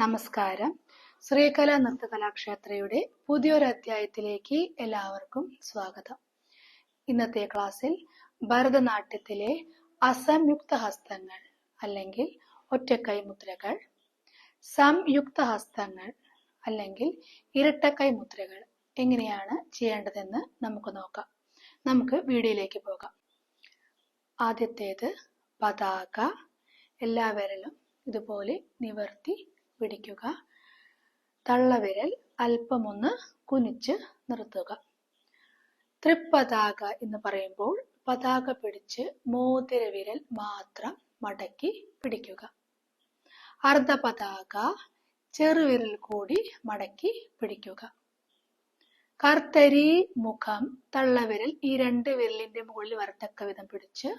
നമസ്കാരം. ശ്രീകല നൃത്തകലാക്ഷേത്രയുടെ പുതിയൊരു അധ്യായത്തിലേക്ക് എല്ലാവർക്കും സ്വാഗതം. ഇന്നത്തെ ക്ലാസ്സിൽ ഭരതനാട്യത്തിലെ അസംയുക്ത ഹസ്തങ്ങൾ അല്ലെങ്കിൽ ഒറ്റക്കൈ മുദ്രകൾ സംയുക്ത ഹസ്തങ്ങൾ അല്ലെങ്കിൽ ഇരട്ടക്കൈ മുദ്രകൾ എങ്ങനെയാണ് ചെയ്യേണ്ടതെന്ന് നമുക്ക് നോക്കാം. നമുക്ക് വീഡിയോയിലേക്ക് പോകാം. ആദ്യത്തേത് പതാക എല്ലാ വിരലും ഇതുപോലെ നിവർത്തി പിടിക്കുക. തള്ളവിരൽ അല്പമൊന്ന് കുനിച്ച് നിർത്തുക. തൃപ്പതാക എന്ന് പറയുമ്പോൾ പതാക പിടിച്ച് മോതിരവിരൽ മാത്രം മടക്കി പിടിക്കുക. അർദ്ധപതാക ചെറുവിരൽ കൂടി മടക്കി പിടിക്കുക. കർത്തരി മുഖം തള്ളവിരൽ ഈ രണ്ട് വിരലിന്റെ മുകളിൽ വരത്തക്ക വിധം പിടിച്ച്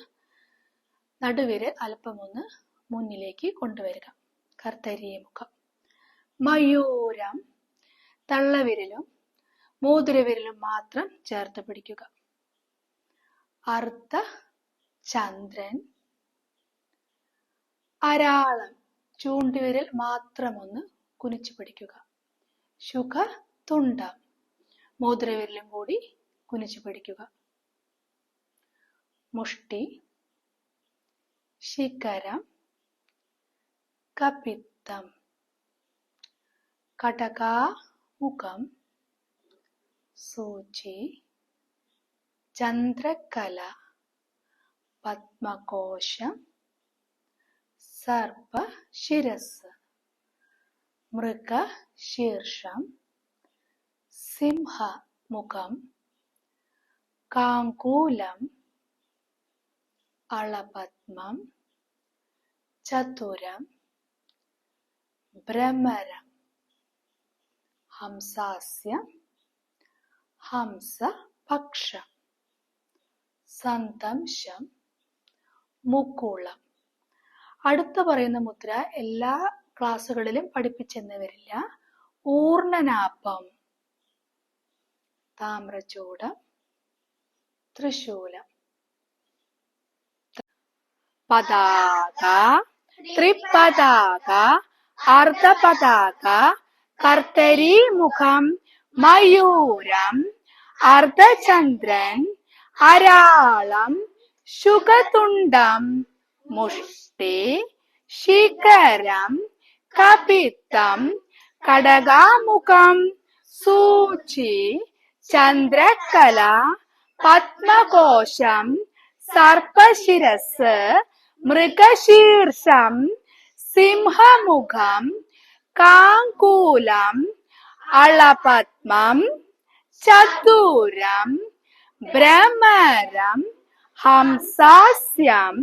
നടുവിരൽ അല്പമൊന്ന് മുന്നിലേക്ക് കൊണ്ടുവരിക. കർത്തരി മുഖം മയൂരം തള്ളവിരലും മോതിരവിരലും മാത്രം ചേർത്ത് പിടിക്കുക. അർദ്ധ ചന്ദ്രൻ അരാളം ചൂണ്ടുവിരൽ മാത്രം ഒന്ന് കുനിച്ചു പിടിക്കുക. ശുഖ തുണ്ടം മോതിരവിരലും കൂടി കുനിച്ചു പിടിക്കുക. മുഷ്ടി ശിഖരം കപിത്തം. കടകാമുഖം സൂചി. ചന്ദ്രകല. പത്മകോശം. സർപ്പശിരസ്. മൃഗശീർഷം. സിംഹമുഖം. കാങ്കൂലം. അളപത്മം. ചതുരം. ഭ്രമരം. ഹംസാസ്യം. ഹംസപക്ഷം സന്തംശം. മുക്കുളം. അടുത്ത പറയുന്ന മുദ്ര എല്ലാ ക്ലാസ്സുകളിലും പഠിപ്പിച്ചെന്ന് വരില്ല ഊർണനാപ്പം താമ്രചൂടം. തൃശൂലം. പതാക. ത്രിപതാക. അർദ്ധപതാക കർത്തരി മുഖം മയൂരം അർദ്ധചന്ദ്രൻ അരാളം ശുഖതുണ്ടം മുഷ്ടി ശിഖരം കപിത്തം കടകാമുഖം സൂചി ചന്ദ്രകല പത്മകോശം സർപ്പശിരസ് മൃഗശീർഷം സിംഹമുഖം കാങ്കൂലം അളപത്മം ചതുരം ഭ്രമരം ഹംസാസ്യം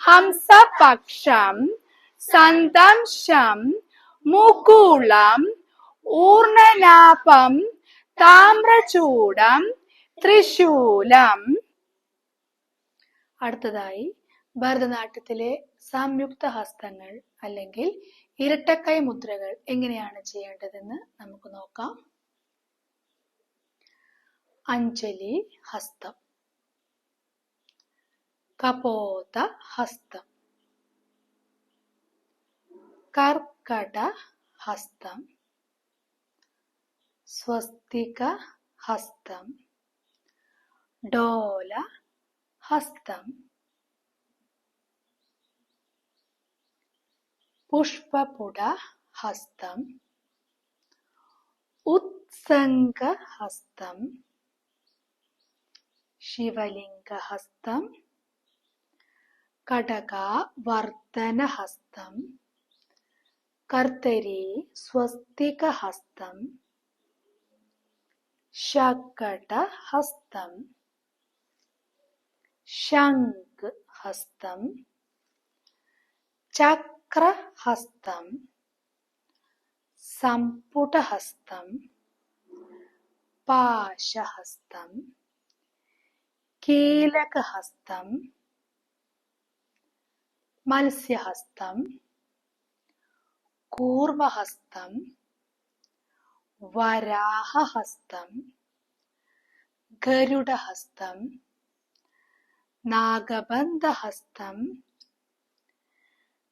ഹംസപക്ഷം സന്തംശം മുകുളം ഊർണലാപം താമ്രചൂടം ത്രിശൂലം. അടുത്തതായി ഭരതനാട്യത്തിലെ സംയുക്ത ഹസ്തങ്ങൾ അല്ലെങ്കിൽ ഇരട്ടക്കൈ മുദ്രകൾ എങ്ങനെയാണ് ചെയ്യേണ്ടതെന്ന് നമുക്ക് നോക്കാം. അഞ്ജലി ഹസ്തം. കപോത ഹസ്തം. കർക്കട ഹസ്തം. സ്വസ്തിക ഹസ്തം. ഡോല ഹസ്തം. പുഷ്പപുട ഹസ്തം ഉത്സംഗ ഹസ്തം ശിവലിംഗ ഹസ്തം കടകാവർത്തന ഹസ്തം കർത്തരി സ്വസ്തിക ഹസ്തം ശകട ഹസ്തം ശംഖ് ഹസ്തം ചക്രഹസ്തം സംപുടഹസ്തം പാശഹസ്തം കീലകഹസ്തം മത്സ്യഹസ്തം കൂർമഹസ്തം വരാഹഹസ്തം ഗരുഡഹസ്തം നാഗബന്ധഹസ്തം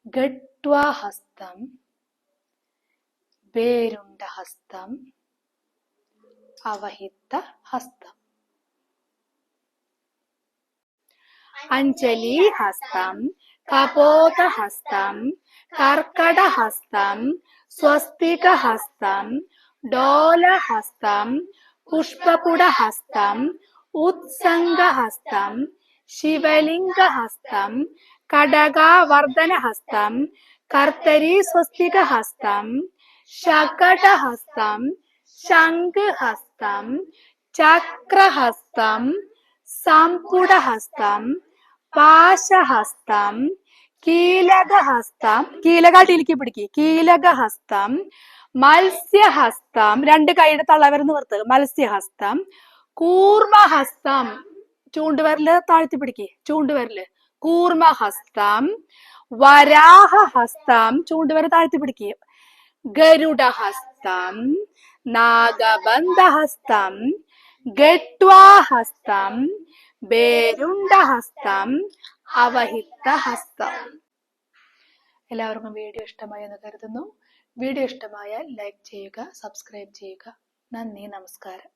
ഗട്വാഹസ്തം വേരുണ്ട ഹസ്തം അവഹിത്ത ഹസ്തം അഞ്ജലി ഹസ്തം കപോതഹസ്തം കർക്കടഹസ്തം സ്വസ്തികഹസ്തം ഡോലഹസ്തം പുഷ്പപുടഹസ്തം ഉത്സംഗഹസ്തം ശിവലിംഗഹസ്തം കടകാവർദ്ധനഹസ്തം കർത്തരി സ്വസ്തികഹസ്തം ശകടഹസ്തം ശംഖഹസ്തം ചക്രഹസ്തം സമ്പുടഹസ്തം പാശഹസ്തം കീലകഹസ്തം കീലകാട്ടിലേക്ക് പിടിക്കുക കീലകഹസ്തം മത്സ്യഹസ്തം രണ്ട് കൈയുടെ തള്ളവരുന്ന് നിവർത്തുക മത്സ്യഹസ്തം കൂർമഹസ്തം ചൂണ്ടുവരൽ താഴ്ത്തി പിടിക്കുക ചൂണ്ടുവരൽ. കൂർമഹസ്തം വരാഹഹസ്തം ചൂണ്ടുവര താഴ്ത്തി പിടിക്കുക ഗരുഡഹസ്തം നാഗബന്ധഹസ്തം ഗട്വാഹസ്തം ബേരുണ്ടഹസ്തം അവഹിതഹസ്തം എല്ലാവർക്കും വീഡിയോ ഇഷ്ടമായി എന്ന് കരുതുന്നു. വീഡിയോ ഇഷ്ടമായാൽ ലൈക്ക് ചെയ്യുക സബ്സ്ക്രൈബ് ചെയ്യുക. നന്ദി നമസ്കാരം.